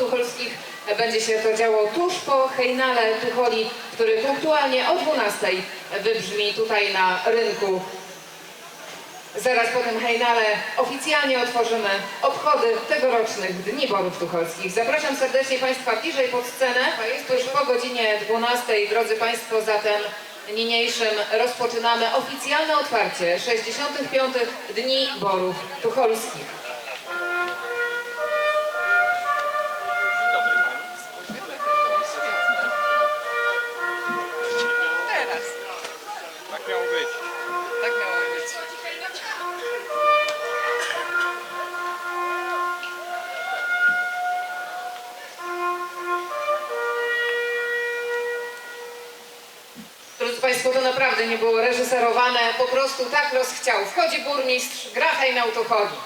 Tucholskich. Będzie się to działo tuż po hejnale Tucholi, który punktualnie o 12 wybrzmi tutaj na rynku. Zaraz po tym hejnale oficjalnie otworzymy obchody tegorocznych Dni Borów Tucholskich. Zapraszam serdecznie Państwa bliżej pod scenę. Jest już po godzinie 12. Drodzy Państwo, zatem niniejszym rozpoczynamy oficjalne otwarcie 65. Dni Borów Tucholskich. Państwo, to naprawdę nie było reżyserowane, po prostu tak los chciał. Wchodzi burmistrz, gra hejnał Tucholi.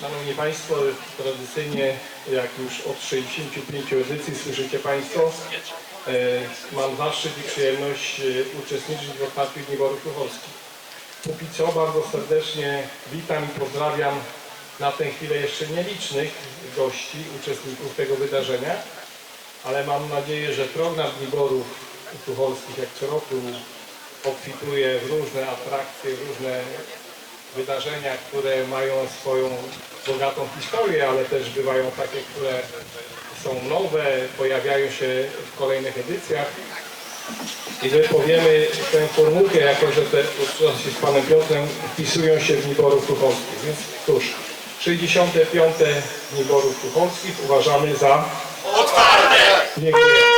Szanowni Państwo, tradycyjnie jak już od 65 edycji słyszycie Państwo, e, mam zaszczyt i przyjemność e, uczestniczyć w otwarciu Dni Borów Tucholskich. Póki co bardzo serdecznie witam i pozdrawiam na tę chwilę jeszcze nielicznych gości, uczestników tego wydarzenia, ale mam nadzieję, że program Dni Borów Tucholskich jak co roku obfituje w różne atrakcje, różne wydarzenia, które mają swoją bogatą historię, ale też bywają takie, które są nowe, pojawiają się w kolejnych edycjach. I my powiemy tę formułkę, jako że te uczestnicy z Panem Piotrem wpisują się w Dni Borów Tucholskich. Więc cóż, 65. Dni Borów Tucholskich uważamy za otwarte. Грегория.